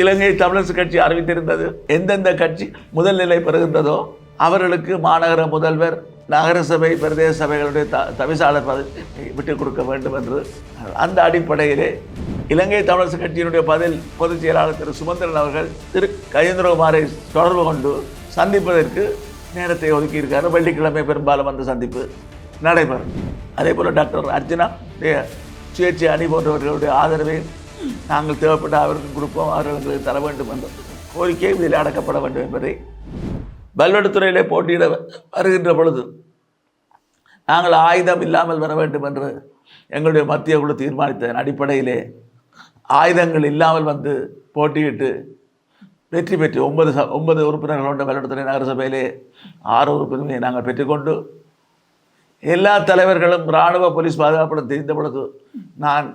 இலங்கை தமிழரசு கட்சி அறிவித்திருந்தது. எந்தெந்த கட்சி முதல் நிலை பெறுகின்றதோ அவர்களுக்கு மாநகர முதல்வர் நகரசபை பிரதேச சபைகளுடைய த தவிசாளர் பதவி விட்டுக் கொடுக்க வேண்டும் என்று அந்த அடிப்படையிலே இலங்கை தமிழரசு கட்சியினுடைய பதில் பொதுச் செயலாளர் திரு சுமந்திரன் அவர்கள் திரு கஜேந்திரகுமாரை தொடர்பு கொண்டு சந்திப்பதற்கு நேரத்தை ஒதுக்கியிருக்காரு. வெள்ளிக்கிழமை பெரும்பாலும் அந்த சந்திப்பு நடைபெறும். அதே போல் டாக்டர் அர்ஜுனா சுயேட்சை அணி போன்றவர்களுடைய ஆதரவை நாங்கள் தேவைப்பட்ட அவருக்கு கொடுப்போம் அவர்களுக்கு தர வேண்டும் என்ற. கோரிக்கை இதில் அடக்கப்பட வேண்டும் என்பதை பல்வெடுத்துறையிலே போட்டியிட வருகின்ற பொழுது நாங்கள் ஆயுதம் இல்லாமல் வர வேண்டும் என்று எங்களுடைய மத்திய குழு தீர்மானித்ததன் அடிப்படையிலே ஆயுதங்கள் இல்லாமல் வந்து போட்டியிட்டு வெற்றி பெற்று ஒன்பது ச ஒன்பது உறுப்பினர்கள் கொண்ட பல்வெடுத்துறை நகரசபையிலே ஆறு உறுப்பினர்களை நாங்கள் பெற்றுக்கொண்டு எல்லா தலைவர்களும் இராணுவ போலீஸ் பாதுகாப்புடன் தெரிந்த பொழுது நான்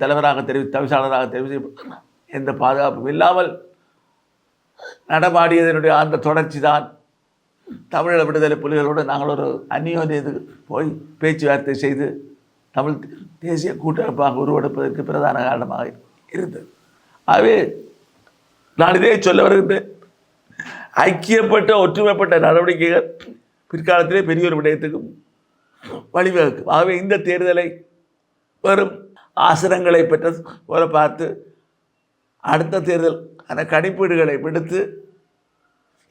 தலைவராக தெரிவி தவிசாளராக தெரிவித்து எந்த பாதுகாப்பும் இல்லாமல் நடமாடியதனுடைய அந்த தொடர்ச்சி தான் தமிழீழ விடுதலை புலிகளோடு நாங்கள் ஒரு அந்நியோன்யத்துக்கு போய் பேச்சுவார்த்தை செய்து தமிழ் தேசிய கூட்டமைப்பாக உருவெடுப்பதற்கு பிரதான காரணமாக இருந்தது. ஆகவே நான் இதே சொல்ல வருகின்றேன். ஐக்கியப்பட்ட ஒற்றுமைப்பட்ட நடவடிக்கைகள் பிற்காலத்திலே பெரிய ஒரு விடயத்துக்கும் வழிவகுக்கும். ஆகவே இந்த தேர்தலை வரும் ஆசிரங்களை பெற்ற போல பார்த்து அடுத்த தேர்தல் அந்த கணிப்பீடுகளை விடுத்து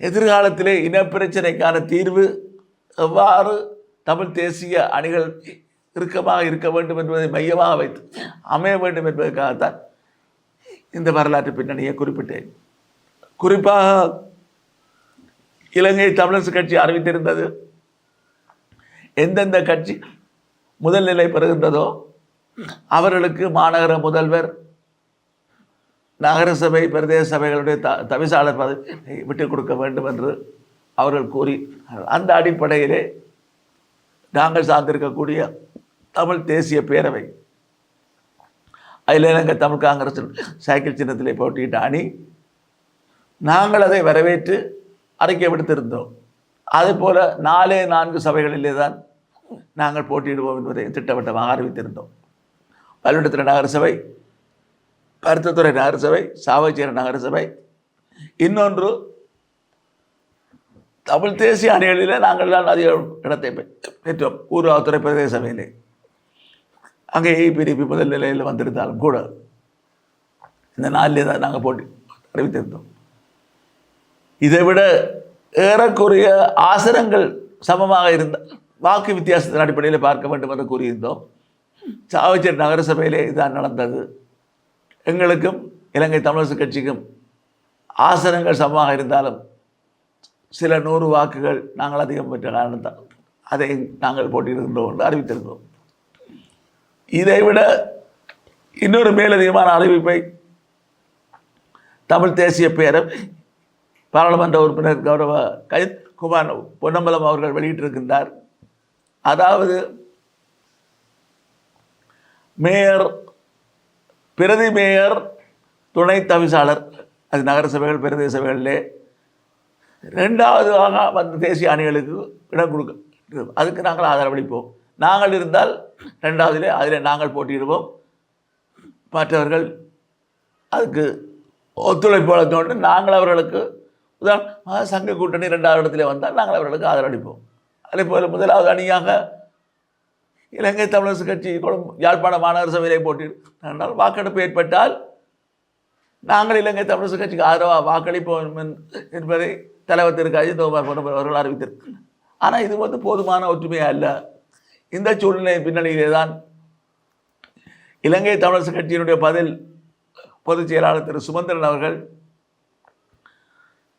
எதிர்காலத்திலே இனப்பிரச்சனைக்கான தீர்வு எவ்வாறு தமிழ் தேசிய அணிகள் இறுக்கமாக இருக்க வேண்டும் என்பதை மையமாக வைத்து அமைய வேண்டும் என்பதற்காகத்தான் இந்த வரலாற்று பின்னணியை குறிப்பிட்டேன். குறிப்பாக இலங்கை தமிழரசு கட்சி அறிவித்திருந்தது. எந்தெந்த கட்சி முதல் நிலை பெறுகின்றதோ அவர்களுக்கு மாநகர முதல்வர் நகரசபை பிரதேச சபைகளுடைய த தவிசாளர் பதவி விட்டுக் கொடுக்க வேண்டும் என்று அவர்கள் கூறி அந்த அடிப்படையிலே நாங்கள் சார்ந்திருக்கக்கூடிய தமிழ் தேசிய பேரவை அதில் இலங்கை தமிழ் காங்கிரஸ் சைக்கிள் சின்னத்திலே போட்டியிட்ட அணி நாங்கள் அதை வரவேற்று அறிக்கை விடுத்திருந்தோம். அதுபோல் போல நாலே நான்கு சபைகளிலே தான் நாங்கள் போட்டியிடுவோம் என்பதை திட்டவட்டமாக அறிவித்திருந்தோம். பல்வெடுத்துறை நகரசபை பருத்தத்துறை நகரசபை சாவச்சேரி நகரசபை. இன்னொன்று தமிழ் தேசிய அணிகளிலே நாங்கள் தான் அதிக இடத்தை பெற்றோம். ஊர்காவத்துறை பிரதேச சபையிலே அங்கே ஏபிடிபி முதல் நிலையில் வந்திருந்தாலும் கூட இந்த நாளிலே தான் நாங்கள் போட்டி அறிவித்திருந்தோம். இதை விட ஏறக்குறைய ஆசனங்கள் சமமாக இருந்தால் வாக்கு வித்தியாசத்தின் அடிப்படையில் பார்க்க வேண்டும் என்று கூறியிருந்தோம். சாவச்சேரி நகரசபையிலே இதுதான் நடந்தது. எங்களுக்கும் இலங்கை தமிழரசு கட்சிக்கும் ஆசனங்கள் சமமாக இருந்தாலும் சில நூறு வாக்குகள் நாங்கள் அதிகம் பெற்ற காரணத்தால் அதை நாங்கள் போட்டியிடுகின்றோம் என்று அறிவித்திருந்தோம். இதை விட இன்னொரு மேலதிகமான அறிவிப்பை தமிழ் தேசிய பேரவை பாராளுமன்ற உறுப்பினர் கௌரவ கை குமார் பொன்னம்பலம் அவர்கள் வெளியிட்டிருக்கின்றார். அதாவது மேயர் பிரதி மேயர் துணை தவிசாளர். அது நகரசபைகள் பிரதேச சபைகளிலே. ரெண்டாவதாக வந்த தேசிய அணிகளுக்கு இடம் கொடுக்க அதுக்கு நாங்கள் ஆதரவளிப்போம் நாங்கள் இருந்தால் ரெண்டாவதிலே அதில் நாங்கள் போட்டியிடுவோம். மற்றவர்கள் அதுக்கு ஒத்துழைப்பு வழங்கொண்டு நாங்கள் அவர்களுக்கு உதாரணமாக சங்க கூட்டணி ரெண்டாவது இடத்துல வந்தால் நாங்கள் அவர்களுக்கு ஆதரவளிப்போம் அதே போல் முதலாவது அணியாக இலங்கை தமிழரசு கட்சி கொழும்பு யாழ்ப்பாண மாநகர சபையிலே போட்டியிட்டால் வாக்கெடுப்பு ஏற்பட்டால் நாங்கள் இலங்கை தமிழரசு கட்சிக்கு ஆதரவாக வாக்களிப்போம் என்பதை தலைவர் திரு. அஜித்குமார் போன்ற அவர்கள் அறிவித்திருக்கிறார். ஆனால் இது வந்து போதுமான ஒற்றுமை அல்ல. இந்த சூழ்நிலை பின்னணியிலே தான் இலங்கை தமிழரசு கட்சியினுடைய பதில் பொதுச் செயலாளர் திரு. சுமந்திரன் அவர்கள்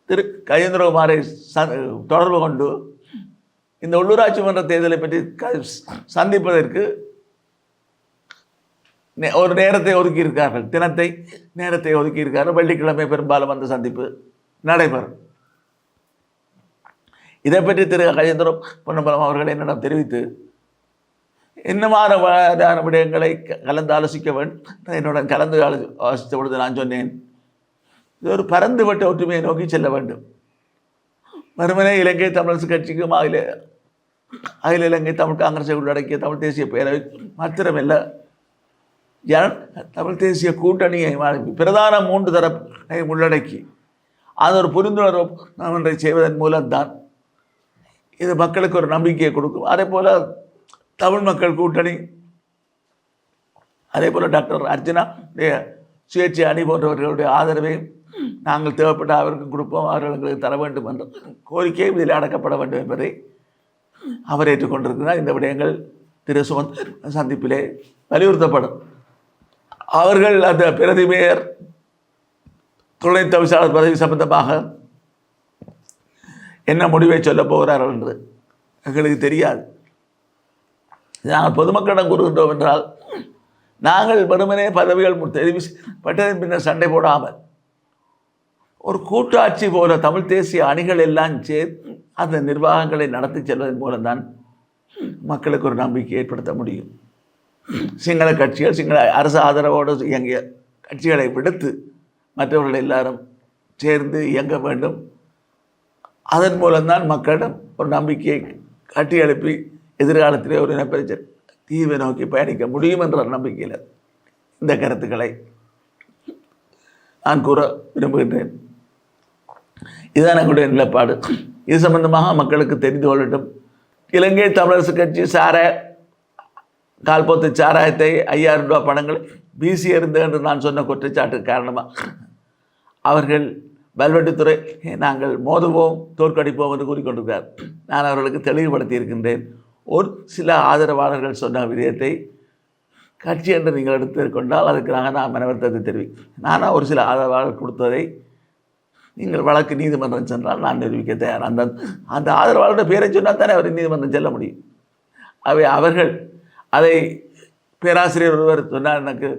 திரு. கஜேந்திரகுமாரை ச- தொடர்பு கொண்டு இந்த உள்ளூராட்சி மன்ற தேர்தலை பற்றி க- சந்திப்பதற்கு நே- ஒரு நேரத்தை ஒதுக்கியிருக்கார்கள். தினத்தை நேரத்தை ஒதுக்கியிருக்கார்கள். வெள்ளிக்கிழமை பெரும்பாலும் அந்த சந்திப்பு நடைபெறும். இதை பற்றி திரு கஜேந்திரம் பொன்னம்பலம் அவர்கள் என்னிடம் தெரிவித்து இன்னமான விடயங்களை க- கலந்து ஆலோசிக்க வேண்டும். என்னுடன் கலந்து ஆலோசி ஆலோசித்த பொழுது நான் சொன்னேன் இது ஒரு பறந்துவிட்ட ஒற்றுமையை நோக்கி செல்ல வேண்டும். மறுமனே இலங்கை தமிழரசு கட்சிக்கும் அகில அகில இலங்கை தமிழ் காங்கிரஸை உள்ளடக்கிய தமிழ் தேசிய பேரவை மாத்திரமல்ல. ஜன தமிழ் தேசிய கூட்டணியை பிரதான மூன்று தரப்பை உள்ளடக்கி அது ஒரு புரிந்துணர்வு ஒன்றை செய்வதன் மூலம்தான். இது மக்களுக்கு ஒரு நம்பிக்கையை கொடுக்கும். அதே போல் தமிழ் மக்கள் கூட்டணி அதே போல் டாக்டர் அர்ஜுனா சுயேட்சை அணி போன்றவர்களுடைய ஆதரவையும் நாங்கள் தேவைப்பட்ட அவருக்கு கொடுப்போம் அவர்கள் எங்களுக்கு தர வேண்டும் என்ற கோரிக்கையும் இதில் அடக்கப்பட வேண்டும் என்பதை அவர் ஏற்றுக்கொண்டிருக்கிறார். இந்த விடயங்கள் திரு சுமந்த் சந்திப்பிலே வலியுறுத்தப்படும். அவர்கள் அந்த பிரதி மேயர் துணை தவிசாளர் பதவி சம்பந்தமாக என்ன முடிவை சொல்ல போகிறார்கள் என்று எங்களுக்கு தெரியாது. நாங்கள் பொதுமக்களிடம் கூறுகின்றோம் என்றால் நாங்கள் வெறுமனே பதவிகள் மு- தெரிவு பட்டதன் பின்னர் சண்டை போடாமல் ஒரு கூட்டாட்சி போல தமிழ் தேசிய அணிகள் எல்லாம் சேர்த்து அந்த நிர்வாகங்களை நடத்தி செல்வதன் மூலம்தான் மக்களுக்கு ஒரு நம்பிக்கை ஏற்படுத்த முடியும். சிங்கள கட்சிகள் சிங்கள அரசு ஆதரவோடு இயங்கிய கட்சிகளை விடுத்து மற்றவர்கள் எல்லாரும் சேர்ந்து இயங்க வேண்டும். அதன் மூலம்தான் மக்களிடம் ஒரு நம்பிக்கையை கட்டி எழுப்பி எதிர்காலத்திலே ஒரு இனப்பிரச்சனை தீவை நோக்கி பயணிக்க முடியும் என்ற நம்பிக்கையில் இந்த கருத்துக்களை நான் கூற விரும்புகின்றேன். இதுதான் எங்களுடைய நிலப்பாடு. இது சம்பந்தமாக மக்களுக்கு தெரிந்து கொள்ளட்டும். இலங்கை தமிழரசு கட்சி சார கால்போத்து சாராயத்தை ஐயாயிரம் ரூபாய் பணங்களை வீசி எறிந்து என்று நான் சொன்ன குற்றச்சாட்டு காரணமாக அவர்கள் வல்வெட்டித்துறை நாங்கள் மோதுவோம் தோற்கடிப்போம் என்று கூறிக்கொண்டிருக்கிறார். நான் அவர்களுக்கு தெளிவுபடுத்தி இருக்கின்றேன். ஒரு சில ஆதரவாளர்கள் சொன்ன விடயத்தை கட்சி என்று நீங்கள் எடுத்துக்கொண்டால் அதுக்கு நாங்கள் நான் மனவர்த்தத்தை தெரிவிக்கும் நானாக ஒரு சில ஆதரவாளர்கள் கொடுத்ததை நீங்கள் வழக்கு நீதிமன்றம் சென்றால் நான் நிரூபிக்க தயார். அந்த அந்த ஆதரவாளருடைய பேரை சொன்னால் தானே அவர் நீதிமன்றம் செல்ல முடியும். அவை அவர்கள் அதை பேராசிரியர் ஒருவர் சொன்னார் எனக்கு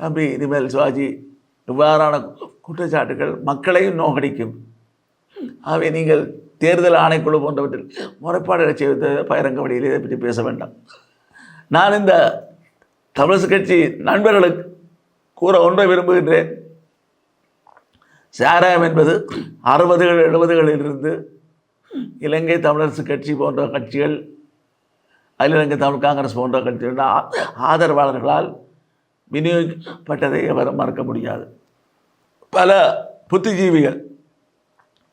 தம்பி இனிமேல் சிவாஜி இவ்வாறான குற்றச்சாட்டுகள் மக்களையும் நோகடிக்கும். ஆகவே நீங்கள் தேர்தல் ஆணைக்குழு போன்றவற்றில் முறைப்பாடுகளை செய்வது பயிரங்க வழியில் இதை பற்றி பேச வேண்டாம். நான் இந்த தமிழரசு கட்சி நண்பர்களுக்கு கூற ஒன்றை விரும்புகின்றேன். சாராயம் என்பது அறுபதுகள் எழுபதுகளிலிருந்து இலங்கை தமிழரசு கட்சி போன்ற கட்சிகள் அகில இலங்கை தமிழ் காங்கிரஸ் போன்ற கட்சிகள் ஆ- ஆதரவாளர்களால் விநியோகிக்கப்பட்டதை அவர் மறக்க முடியாது. பல புத்திஜீவிகள்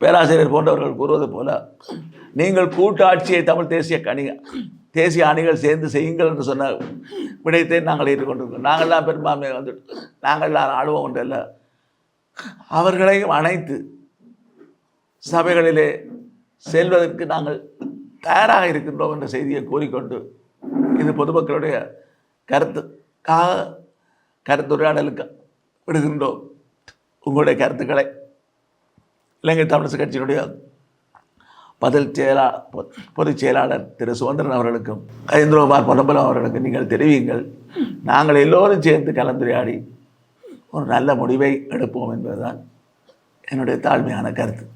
பேராசிரியர் போன்றவர்கள் கூறுவது போல நீங்கள் கூட்டாட்சியை தமிழ் தேசிய கணி தேசிய அணிகள் சேர்ந்து செய்யுங்கள் என்று சொன்ன விடயத்தை நாங்கள் ஏற்றுக்கொண்டிருக்கோம் நாங்கள்லாம் பெரும்பான்மை வந்துட்டு நாங்கள்லாம் ஆளுவோம் இல்லை. அவர்களையும் அணைத்து சபைகளிலே செல்வதற்கு நாங்கள் தயாராக இருக்கின்றோம் என்ற செய்தியை கூறிக்கொண்டு இது பொதுமக்களுடைய கருத்துக்காக கருத்துரையாடலுக்கு விடுகின்றோம். உங்களுடைய கருத்துக்களை. இலங்கை தமிழரசு கட்சியினுடைய பதில் செயலா பொ- பொதுச் செயலாளர் திரு சுதந்திரன் அவர்களுக்கும் கஜேந்திரகுமார் பொன்னம்பலம் அவர்களுக்கும் நீங்கள் தெரிவிங்கள் நாங்கள் எல்லோரும் சேர்ந்து கலந்துரையாடி ஒரு நல்ல முடிவை எடுப்போம் என்பதுதான் என்னுடைய தாழ்மையான கருத்து.